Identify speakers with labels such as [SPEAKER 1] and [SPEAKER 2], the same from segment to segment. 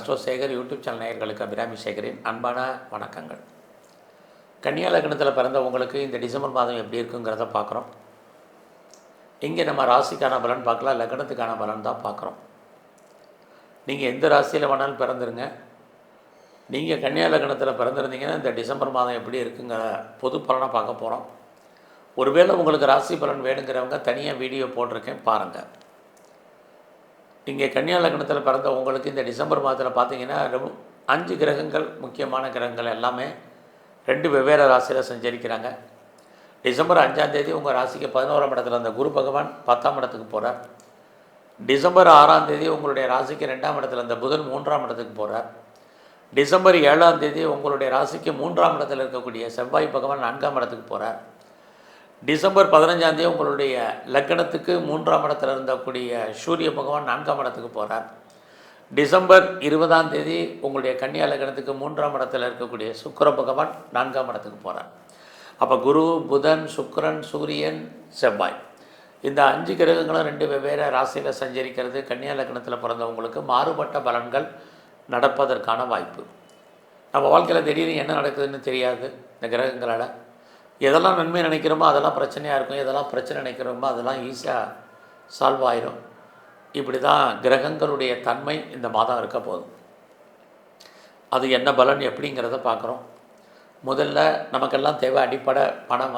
[SPEAKER 1] Astro Sekar YouTube channel நேயர்களுக்கு அபிராமி சேகரின் அன்பான வணக்கங்கள். கன்னியா லக்னத்தில் பிறந்தவங்களுக்கு இந்த டிசம்பர் மாதம் எப்படி இருக்குங்கிறத பார்க்குறோம் இங்கே நம்ம ராசிக்கான பலன் பார்க்கலாம் லக்னத்துக்கான பலன் தான் பார்க்குறோம் நீங்கள் எந்த ராசியில் வேணாலும் பிறந்துருங்க. நீங்கள் கன்னியா லக்னத்தில் பிறந்திருந்தீங்கன்னா இந்த டிசம்பர் மாதம் எப்படி இருக்குங்கிற பொது பலனை பார்க்க போகிறோம் ஒருவேளை உங்களுக்கு ராசி பலன் வேணுங்கிறவங்க தனியாக வீடியோ போட்டிருக்கேன் பாருங்கள் இங்கே கன்னியா லக்னத்தில் பிறந்த உங்களுக்கு இந்த டிசம்பர் மாதத்தில் பார்த்தீங்கன்னா ரொம்ப அஞ்சு கிரகங்கள் முக்கியமான கிரகங்கள் எல்லாமே ரெண்டு வெவ்வேறு ராசியில் சஞ்சரிக்கிறாங்க. டிசம்பர் அஞ்சாம் தேதி உங்கள் ராசிக்கு பதினோராம் இடத்துல அந்த குரு பகவான் பத்தாம் இடத்துக்கு போகிறார் டிசம்பர் ஆறாம் தேதி உங்களுடைய ராசிக்கு ரெண்டாம் இடத்துல அந்த புதன் மூன்றாம் இடத்துக்கு போகிறார் டிசம்பர் ஏழாம் தேதி உங்களுடைய ராசிக்கு மூன்றாம் இடத்துல இருக்கக்கூடிய செவ்வாய் பகவான் நான்காம் இடத்துக்கு போகிறார் டிசம்பர் பதினஞ்சாந்தேதி உங்களுடைய லக்கணத்துக்கு மூன்றாம் இடத்துல இருந்தக்கூடிய சூரிய பகவான் நான்காம் இடத்துக்கு போகிறார் டிசம்பர் இருபதாம் தேதி உங்களுடைய கன்னியா லக்னத்துக்கு மூன்றாம் இடத்துல இருக்கக்கூடிய சுக்கர பகவான் நான்காம் இடத்துக்கு போகிறார் அப்போ குரு புதன் சுக்கிரன் சூரியன் செவ்வாய். இந்த அஞ்சு கிரகங்களும் ரெண்டு வெவ்வேறு ராசியில் சஞ்சரிக்கிறது. கன்னியா லக்னத்தில் பிறந்தவங்களுக்கு மாறுபட்ட பலன்கள் நடப்பதற்கான வாய்ப்பு. நம்ம வாழ்க்கையில் திடீர்னு என்ன நடக்குதுன்னு தெரியாது இந்த கிரகங்களால். எதெல்லாம் நன்மை நினைக்கிறோமோ அதெல்லாம் பிரச்சனையாக இருக்கும். எதெல்லாம் பிரச்சனை நினைக்கிறோமோ அதெல்லாம் ஈஸியாக சால்வ் ஆயிரும். இப்படி தான் கிரகங்களுடைய தன்மை இந்த மாதம் இருக்க போதும் அது என்ன பலன் எப்படிங்கிறத பார்க்குறோம். முதல்ல நமக்கெல்லாம் தேவை அடிப்படை பணம்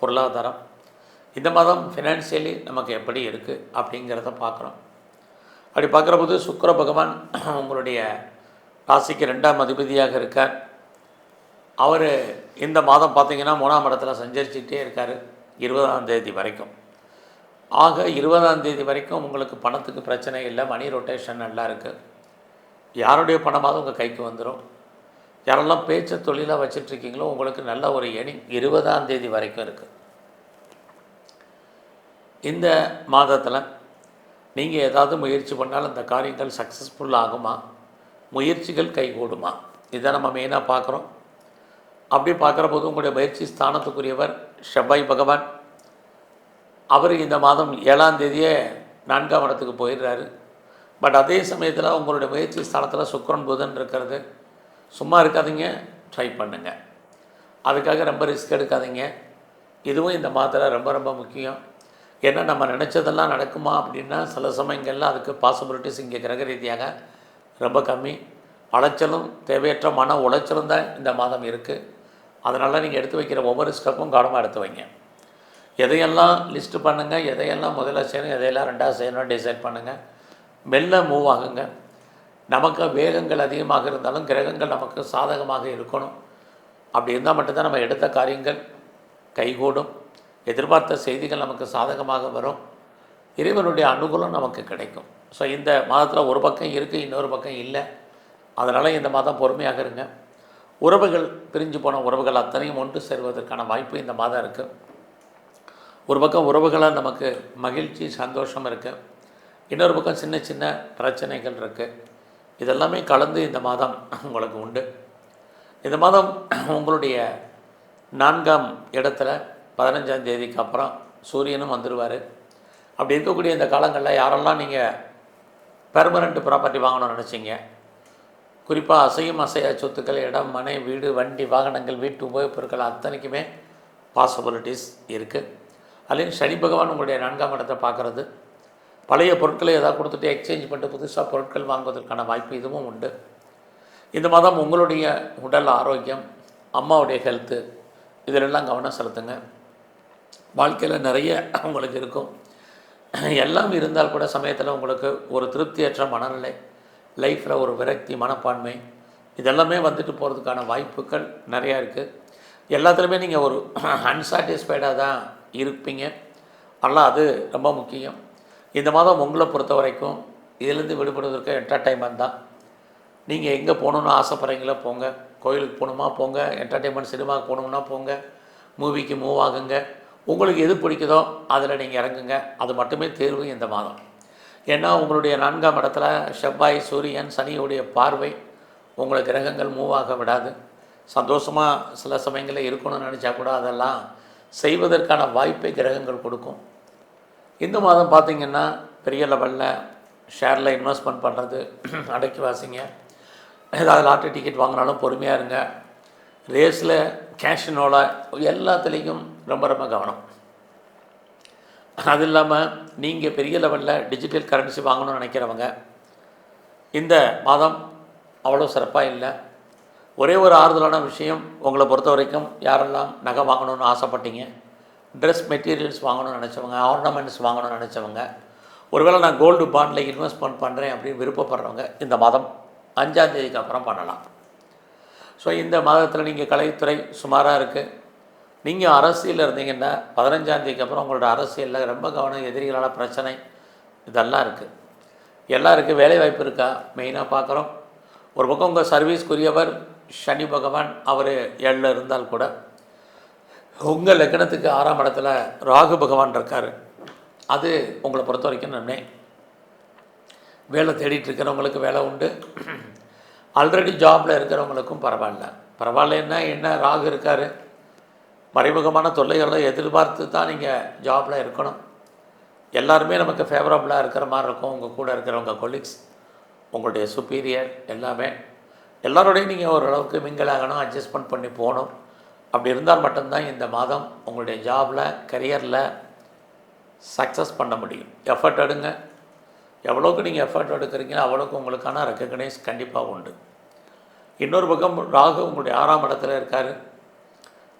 [SPEAKER 1] பொருளாதாரம். இந்த மாதம் ஃபினான்சியலி நமக்கு எப்படி இருக்குது அப்படிங்கிறத பார்க்குறோம். அப்படி பார்க்குற போது சுக்கர பகவான் உங்களுடைய ராசிக்கு ரெண்டாம் அதிபதியாக இருக்கார். அவர் இந்த மாதம் பார்த்தீங்கன்னா மூணாம் இடத்துல சஞ்சரிச்சுட்டே இருக்கார் இருபதாம் தேதி வரைக்கும். ஆக இருபதாம் தேதி வரைக்கும் உங்களுக்கு பணத்துக்கு பிரச்சனை இல்லை மணி ரொட்டேஷன் நல்லா இருக்குது யாருடைய பணமாவது உங்கள் கைக்கு வந்துடும் யாரெல்லாம் பேச்ச தொழிலாக வச்சிட்ருக்கீங்களோ உங்களுக்கு நல்ல ஒரு எணி இருபதாம் தேதி வரைக்கும் இருக்குது இந்த மாதத்தில் நீங்கள் ஏதாவது முயற்சி பண்ணால் அந்த காரியங்கள் சக்ஸஸ்ஃபுல் ஆகுமா? முயற்சிகள் கைகூடுமா? இதை நம்ம மெயினாக பார்க்குறோம். அப்படி பார்க்குற போது உங்களுடைய முயற்சி ஸ்தானத்துக்குரியவர் செவ்வாய் பகவான். அவர் இந்த மாதம் ஏழாம் தேதியே நான்காம் இடத்துக்கு போயிடுறாரு. பட் அதே சமயத்தில் உங்களுடைய முயற்சி ஸ்தானத்தில் சுக்கரன் புதன் இருக்கிறது. சும்மா இருக்காதீங்க ட்ரை பண்ணுங்க. அதுக்காக ரொம்ப ரிஸ்க் எடுக்காதீங்க. இதுவும் இந்த மாதத்தில் ரொம்ப ரொம்ப முக்கியம். ஏன்னா நம்ம நினச்சதெல்லாம் நடக்குமா அப்படின்னா சில சமயங்களில் அதுக்கு பாசிபிலிட்டிஸ் இங்கே கிரக ரீதியாக ரொம்ப கம்மி. அலைச்சலும் தேவையற்ற மன உளைச்சலும் தான் இந்த மாதம் இருக்குது அதனால் நீங்கள் எடுத்து வைக்கிற ஒவ்வொரு ஸ்டெப்பும் கவனமாக எடுத்து வைங்க. எதையெல்லாம் லிஸ்ட்டு பண்ணுங்கள் எதையெல்லாம் முதல்ல செய்யணும் எதையெல்லாம் ரெண்டாவது செய்யணும் டிசைட் பண்ணுங்கள் மெல்ல மூவ் ஆகுங்க. நமக்கு வேகங்கள் அதிகமாக இருந்தாலும் கிரகங்கள் நமக்கு சாதகமாக இருக்கணும். அப்படி இருந்தால் மட்டும்தான் நம்ம எடுத்த காரியங்கள் கைகூடும். எதிர்பார்த்த செய்திகள் நமக்கு சாதகமாக வரும். இறைவனுடைய அனுகூலம் நமக்கு கிடைக்கும். ஸோ இந்த மாதத்தில் ஒரு பக்கம் இருக்குது இன்னொரு பக்கம் இல்லை. அதனால் இந்த மாதம் பொறுமையாக இருங்க. உறவுகள் பிரிஞ்சு போன உறவுகள் அத்தனையும் ஒன்று சேர்வதற்கான வாய்ப்பு இந்த மாதம் இருக்குது ஒரு பக்கம் உறவுகளாக நமக்கு மகிழ்ச்சி சந்தோஷம் இருக்குது இன்னொரு பக்கம் சின்ன சின்ன பிரச்சனைகள் இருக்குது இதெல்லாமே கலந்து இந்த மாதம் உங்களுக்கு உண்டு. இந்த மாதம் உங்களுடைய நான்காம் இடத்துல பதினஞ்சாம் தேதிக்கு அப்புறம் சூரியனும் வந்துடுவார் அப்படி இருக்கக்கூடிய இந்த காலங்களில் யாரெல்லாம் நீங்கள் பெர்மனண்ட் ப்ராப்பர்ட்டி வாங்கணும்னு நினச்சிங்க குறிப்பாக அசையும் அசையா சொத்துக்கள் இடம் மனை வீடு வண்டி வாகனங்கள் வீட்டு உபயோகப் பொருட்கள் அத்தனைக்குமே பாசிபிலிட்டிஸ் இருக்குது அதுலேயும் சனி பகவான் உங்களுடைய நான்காம் இடத்தை பார்க்குறது. பழைய பொருட்களை ஏதாவது கொடுத்துட்டு எக்ஸ்சேஞ்ச் பண்ணிட்டு புதுசாக பொருட்கள் வாங்குவதற்கான வாய்ப்பு இதுவும் உண்டு. இந்த மாதம் உங்களுடைய உடல் ஆரோக்கியம் அம்மாவுடைய ஹெல்த்து இதிலெல்லாம் கவனம் செலுத்துங்க. வாழ்க்கையில் நிறைய உங்களுக்கு இருக்கும். எல்லாம் இருந்தால் கூட சமயத்தில் உங்களுக்கு ஒரு திருப்தியற்ற மனநிலை. லைஃப்பில் ஒரு விரக்தி மனப்பான்மை இதெல்லாமே வந்துட்டு போகிறதுக்கான வாய்ப்புகள் நிறையா இருக்குது எல்லாத்துலேயுமே நீங்கள் ஒரு அன்சாட்டிஸ்ஃபைடாக தான் இருப்பீங்க. ஆனால் அது ரொம்ப முக்கியம். இந்த மாதம் உங்களை பொறுத்த வரைக்கும் இதிலேருந்து விடுபடுவதற்கு என்டர்டைன்மெண்ட் தான். நீங்கள் எங்கே போகணுன்னு ஆசைப்பட்றீங்களோ போங்க. கோயிலுக்கு போகணுமா போங்க. என்டர்டெயின்மெண்ட் சினிமாவுக்கு போகணும்னா போங்க. மூவிக்கு மூவ் ஆகுங்க. உங்களுக்கு எது பிடிக்குதோ அதில் நீங்கள் இறங்குங்க. அது மட்டுமே தேர்வு இந்த மாதம். ஏன்னா உங்களுடைய நான்காம் இடத்துல செவ்வாய் சூரியன் சனியுடைய பார்வை உங்களை கிரகங்கள் மூவ் ஆக விடாது. சந்தோஷமாக சில சமயங்களில் இருக்கணும்னு நினச்சா கூட அதெல்லாம் செய்வதற்கான வாய்ப்பை கிரகங்கள் கொடுக்கும். இந்த மாதம் பார்த்திங்கன்னா பெரிய லெவலில் ஷேரில் இன்வெஸ்ட்மெண்ட் பண்ணுறது அடக்கி வாசிங்க. ஏதாவது லாட்டரி டிக்கெட் வாங்கினாலும் பொறுமையாக இருங்க. ரேஸில் கேஷினோட எல்லாத்துலேயும் ரொம்ப ரொம்ப கவனம். அது இல்லாமல் நீங்கள் பெரிய லெவலில் டிஜிட்டல் கரன்சி வாங்கணும்னு நினைக்கிறவங்க இந்த மாதம் அவ்வளோ சிறப்பாக இல்லை. ஒரே ஒரு ஆறுதலான விஷயம் உங்களை பொறுத்த வரைக்கும் யாரெல்லாம் நகை வாங்கணும்னு ஆசைப்பட்டீங்க ட்ரெஸ் மெட்டீரியல்ஸ் வாங்கணும்னு நினச்சவங்க ஆர்னமெண்ட்ஸ் வாங்கணும்னு நினச்சவங்க ஒருவேளை நான் கோல்டு பாண்டில் இன்வெஸ்ட்மெண்ட் பண்ணுறேன் அப்படின்னு விருப்பப்படுறவங்க இந்த மாதம் அஞ்சாம் தேதிக்கு அப்புறம் பண்ணலாம். ஸோ இந்த மாதத்தில் நீங்கள் கலைத்துறை சுமாராக இருக்குது நீங்கள் அரசியலில் இருந்தீங்கன்னா பதினஞ்சாந்தேதிக்கு அப்புறம் உங்களோட அரசியலில் ரொம்ப கவனம் எதிரிகளால் பிரச்சனை இதெல்லாம் இருக்குது எல்லாம் இருக்குது வேலை வாய்ப்பு இருக்கா? மெயினாக பார்க்குறோம். ஒரு பக்கம் உங்கள் சர்வீஸ்க்குரியவர் சனி பகவான் அவர் ஏழில் இருந்தால் கூட உங்கள் லக்னத்துக்கு ஆறாம் இடத்துல ராகு பகவான் இருக்கார். அது உங்களை பொறுத்த வரைக்கும் நன்மை. வேலை தேடிட்டு இருக்கிறவங்களுக்கு வேலை உண்டு. ஆல்ரெடி ஜாபில் இருக்கிறவங்களுக்கும் பரவாயில்ல. பரவாயில்லன்னா என்ன? ராகு இருக்கார். மறைமுகமான தொல்லைகளை எதிர்பார்த்து தான் நீங்கள் ஜாபில் இருக்கணும். எல்லாருமே நமக்கு ஃபேவரபுளாக இருக்கிற மாதிரி இருக்கும். உங்கள் கூட இருக்கிறவங்க கொலீக்ஸ் உங்களுடைய சுப்பீரியர் எல்லாமே. எல்லாரோடையும் நீங்கள் ஓரளவுக்கு மிங்கிள் ஆகணும் அட்ஜஸ்ட்மெண்ட் பண்ணி போகணும். அப்படி இருந்தால் மட்டும்தான் இந்த மாதம் உங்களுடைய ஜாபில் கரியரில் சக்ஸஸ் பண்ண முடியும். எஃபர்ட் எடுங்க. எவ்வளோக்கு நீங்கள் எஃபர்ட் எடுக்கிறீங்களோ அவ்வளோக்கு உங்களுக்கான ரெக்கக்னைஸ் கண்டிப்பாக உண்டு. இன்னொரு பக்கம் ராகு உங்களுடைய ஆறாம் இடத்துல இருக்கார்.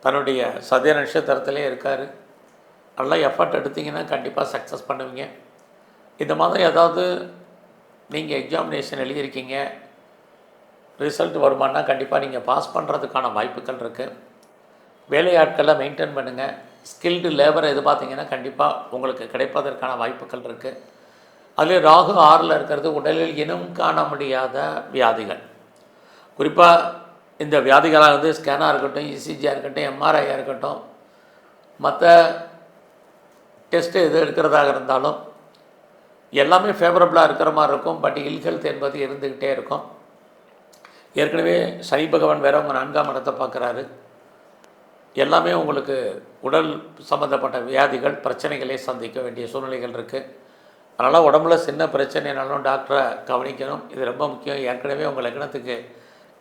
[SPEAKER 1] தன்னுடைய சதய நட்சத்திரத்திலே இருக்கார். நல்லா எஃபர்ட் எடுத்தீங்கன்னா கண்டிப்பாக சக்ஸஸ் பண்ணுவீங்க. இந்த மாதிரி ஏதாவது நீங்கள் எக்ஸாமினேஷன் எழுதியிருக்கீங்க. ரிசல்ட் வருமானா கண்டிப்பாக நீங்கள் பாஸ் பண்ணுறதுக்கான வாய்ப்புகள் இருக்குது வேலையாட்களை மெயின்டைன் பண்ணுங்கள் ஸ்கில்டு லேபரை பார்த்தீங்கன்னா கண்டிப்பாக உங்களுக்கு கிடைப்பதற்கான வாய்ப்புகள் இருக்குது அதில் ராகு ஆறில் இருக்கிறது உடலில் இனம் காண முடியாத வியாதிகள். குறிப்பாக இந்த வியாதிகளாக வந்து ஸ்கேனாக இருக்கட்டும் இசிஜியாக இருக்கட்டும் எம்ஆர்ஐயாக இருக்கட்டும் மற்ற டெஸ்ட்டு எது எடுக்கிறதாக இருந்தாலும் எல்லாமே ஃபேவரபுளாக இருக்கிற மாதிரி இருக்கும். பட் இல் ஹெல்த் என்பது இருந்துக்கிட்டே இருக்கும். ஏற்கனவே சனி பகவான் வேற உங்கள் நான்காம் இடத்தை பார்க்குறாரு. எல்லாமே உங்களுக்கு உடல் சம்மந்தப்பட்ட வியாதிகள் பிரச்சனைகளை சந்திக்க வேண்டிய சூழ்நிலைகள் இருக்குது அதனால் உடம்புல சின்ன பிரச்சனைனாலும் டாக்டரை கவனிக்கணும். இது ரொம்ப முக்கியம். ஏற்கனவே உங்கள் லக்னத்துக்கு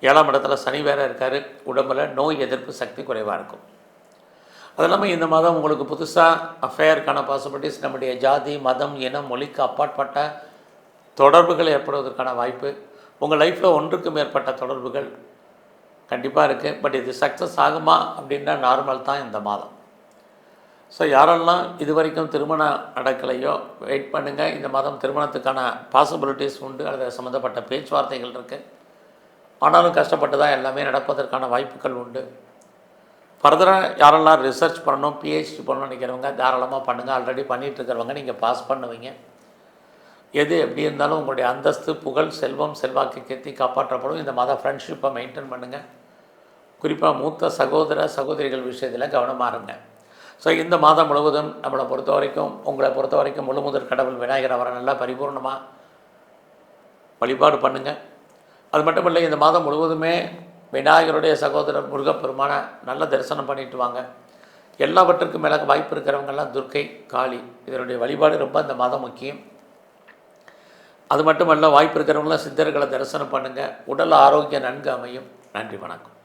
[SPEAKER 1] ஏழாம் இடத்துல சனி வேற இருக்கார் உடம்பில் நோய் எதிர்ப்பு சக்தி குறைவாக இருக்கும். அது இல்லாமல் இந்த மாதம் உங்களுக்கு புதுசாக அஃபேருக்கான பாசிபிலிட்டிஸ் நம்முடைய ஜாதி மதம் இனம் மொழிக்கு அப்பாற்பட்ட தொடர்புகள் ஏற்படுவதற்கான வாய்ப்பு உங்கள் லைஃப்பில் ஒன்றுக்கு மேற்பட்ட தொடர்புகள் கண்டிப்பாக இருக்குது பட் இது சக்ஸஸ் ஆகுமா அப்படின்னா நார்மல் தான் இந்த மாதம். ஸோ யாரெல்லாம் இது வரைக்கும் திருமணம் நடக்கலையோ வெயிட் பண்ணுங்கள் இந்த மாதம் திருமணத்துக்கான பாசிபிலிட்டிஸ் உண்டு. அதில் சம்மந்தப்பட்ட பேச்சுவார்த்தைகள் இருக்குது ஆனாலும் கஷ்டப்பட்டு தான் எல்லாமே நடப்பதற்கான வாய்ப்புகள் உண்டு. ஃபர்தராக யாரெல்லாம் ரிசர்ச் பண்ணணும் பிஹெச்டி பண்ணணும்னு நினைக்கிறவங்க தாராளமாக பண்ணுங்கள் ஆல்ரெடி பண்ணிகிட்ருக்கிறவங்க நீங்கள் பாஸ் பண்ணுவீங்க. எது எப்படி இருந்தாலும் உங்களுடைய அந்தஸ்து புகழ் செல்வம் செல்வாக்கு கீர்த்தி காப்பாற்றப்படும். இந்த மாதம் ஃப்ரெண்ட்ஷிப்பை மெயின்டைன் பண்ணுங்கள் குறிப்பாக மூத்த சகோதர சகோதரிகள் விஷயத்தில் கவனமாக இருங்க ஸோ இந்த மாதம் முழுவதும் நம்மளை பொறுத்த வரைக்கும் உங்களை பொறுத்த வரைக்கும் முழுமுதற் கடவுள் விநாயகர் அவரை நல்லா பரிபூர்ணமாக வழிபாடு பண்ணுங்கள் அது மட்டும் இல்லை இந்த மாதம் முழுவதுமே விநாயகருடைய சகோதரர் முருகப்பெருமான நல்ல தரிசனம் பண்ணிட்டு வாங்க. எல்லாவற்றுக்கும் மேலே வாய்ப்பு இருக்கிறவங்கெல்லாம் துர்க்கை காளி இதனுடைய வழிபாடு ரொம்ப இந்த மாதம் முக்கியம். அது மட்டுமல்ல வாய்ப்பு இருக்கிறவங்களாம் சித்தர்களை தரிசனம் பண்ணுங்கள் உடல் ஆரோக்கியம் நன்கு அமையும். நன்றி வணக்கம்.